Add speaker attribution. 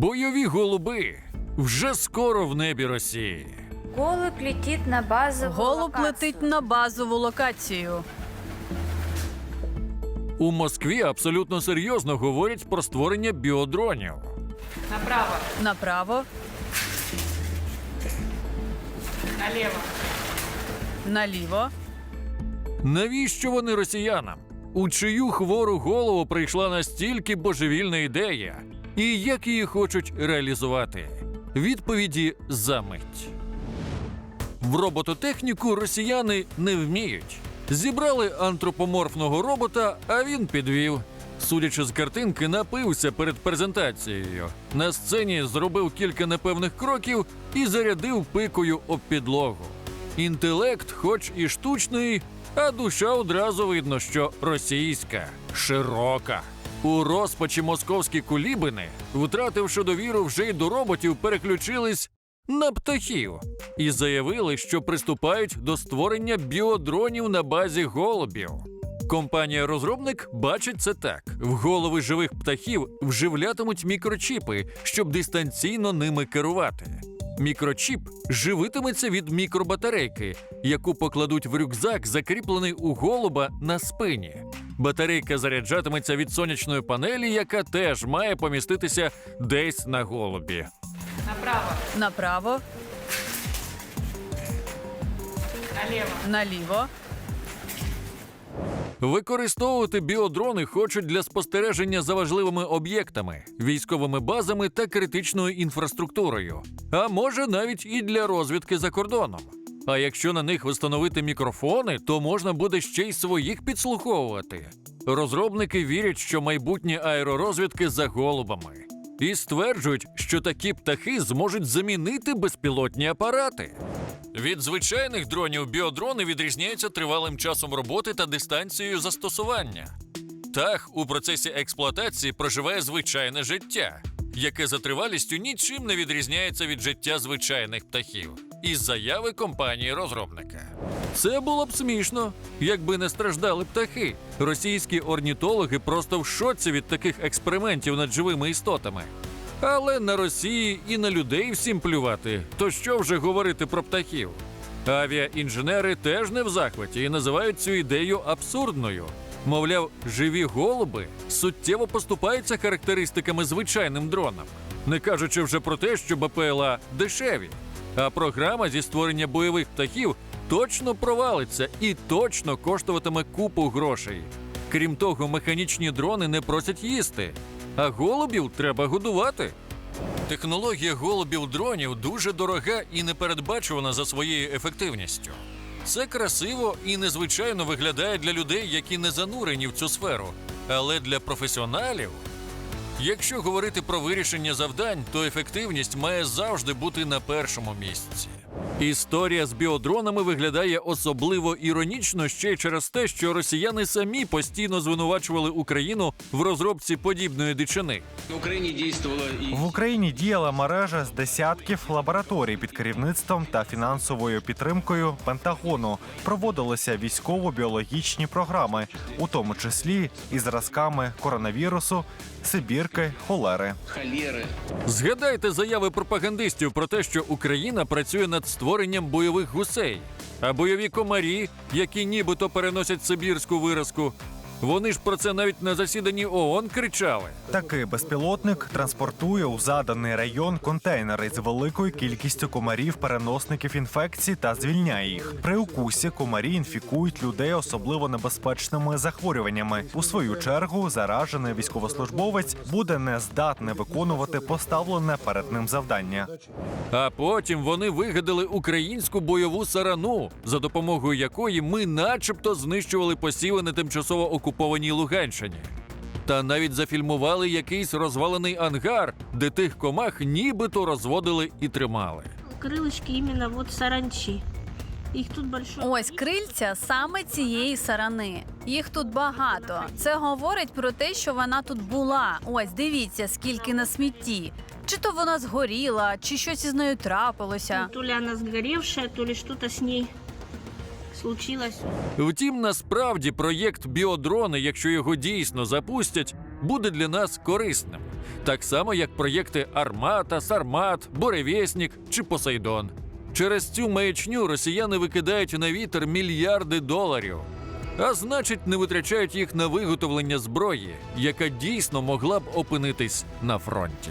Speaker 1: Бойові голуби вже скоро в небі Росії.
Speaker 2: Голубь летит на базовую
Speaker 3: Голуб
Speaker 2: локацию.
Speaker 3: летить на базову локацію.
Speaker 1: У Москві абсолютно серйозно говорять про створення біодронів.
Speaker 4: Направо,
Speaker 3: Направо,
Speaker 4: налево.
Speaker 3: наліво.
Speaker 1: Навіщо вони росіянам? У чию хвору голову прийшла настільки божевільна ідея, і як її хочуть реалізувати? Відповіді за мить. В робототехніку росіяни не вміють. Зібрали антропоморфного робота, а він підвів. Судячи з картинки, напився перед презентацією. На сцені зробив кілька непевних кроків і зарядив пикою об підлогу. Інтелект, хоч і штучний, а душа одразу видно, що російська, широка. У розпачі московські кулібини, втративши довіру вже й до роботів, переключились на птахів і заявили, що приступають до створення біодронів на базі голубів. Компанія-розробник бачить це так: в голови живих птахів вживлятимуть мікрочіпи, щоб дистанційно ними керувати. Мікрочіп живитиметься від мікробатарейки, яку покладуть в рюкзак, закріплений у голуба на спині. Батарейка заряджатиметься від сонячної панелі, яка теж має поміститися десь на голубі.
Speaker 4: Направо,
Speaker 3: Направо,
Speaker 4: Наліво.
Speaker 3: наліво.
Speaker 1: Використовувати біодрони хочуть для спостереження за важливими об'єктами, військовими базами та критичною інфраструктурою, а може навіть і для розвідки за кордоном. А якщо на них встановити мікрофони, то можна буде ще й своїх підслуховувати. Розробники вірять, що майбутнє аеророзвідки за голубами, і стверджують, що такі птахи зможуть замінити безпілотні апарати. Від звичайних дронів біодрони відрізняються тривалим часом роботи та дистанцією застосування. Птах у процесі експлуатації проживає звичайне життя, яке за тривалістю нічим не відрізняється від життя звичайних птахів, із заяви компанії розробника. Це було б смішно, якби не страждали птахи. Російські орнітологи просто в шоці від таких експериментів над живими істотами. Але на Росії і на людей всім плювати. То що вже говорити про птахів? Авіаінженери теж не в захваті і називають цю ідею абсурдною. Мовляв, живі голуби суттєво поступаються характеристиками звичайним дронам, не кажучи вже про те, що БПЛА дешеві. А програма зі створення бойових птахів точно провалиться і точно коштуватиме купу грошей. Крім того, механічні дрони не просять їсти, а голубів треба годувати. Технологія голубів дронів дуже дорога і непередбачувана за своєю ефективністю. Це красиво і незвичайно виглядає для людей, які не занурені в цю сферу. Але для професіоналів, якщо говорити про вирішення завдань, то ефективність має завжди бути на першому місці. Історія з біодронами виглядає особливо іронічно ще й через те, що росіяни самі постійно звинувачували Україну в розробці подібної дичини.
Speaker 5: В Україні дійствувала і
Speaker 6: В Україні діяла мережа з десятків лабораторій під керівництвом та фінансовою підтримкою Пентагону. Проводилися військово-біологічні програми, у тому числі і зразками коронавірусу, сибірки, холери.
Speaker 5: холери.
Speaker 1: Згадайте заяви пропагандистів про те, що Україна працює над створенням бойових гусей, а бойові комарі, які нібито переносять сибірську виразку. Вони ж про це навіть на засіданні ООН кричали.
Speaker 6: Такий безпілотник транспортує у заданий район контейнери з великою кількістю комарів-переносників інфекцій та звільняє їх. При укусі комарі інфікують людей особливо небезпечними захворюваннями. У свою чергу заражений військовослужбовець буде не здатний виконувати поставлене перед ним завдання.
Speaker 1: А потім вони вигадали українську бойову сарану, за допомогою якої ми, начебто, знищували посіви на тимчасово окупованій Луганщині. Та навіть зафільмували якийсь розвалений ангар, де тих комах нібито розводили і тримали.
Speaker 7: крылышки именно вот саранчи. Их тут большое
Speaker 3: Ось крильця саме цієї сарани. Їх тут багато. Це говорить про те, що вона тут була. Ось дивіться, скільки на смітті. Чи то вона згоріла, чи щось із нею трапилося.
Speaker 7: То ли она сгоревшая, то ли что-то с ней случилось.
Speaker 1: Втім, насправді проєкт біодрони, якщо його дійсно запустять, буде для нас корисним. так само як проєкти Армата, Сармат, Буревєснік чи Посейдон. Через цю маячню росіяни викидають на вітер мільярди доларів. А значить, не витрачають їх на виготовлення зброї, яка дійсно могла б опинитись на фронті.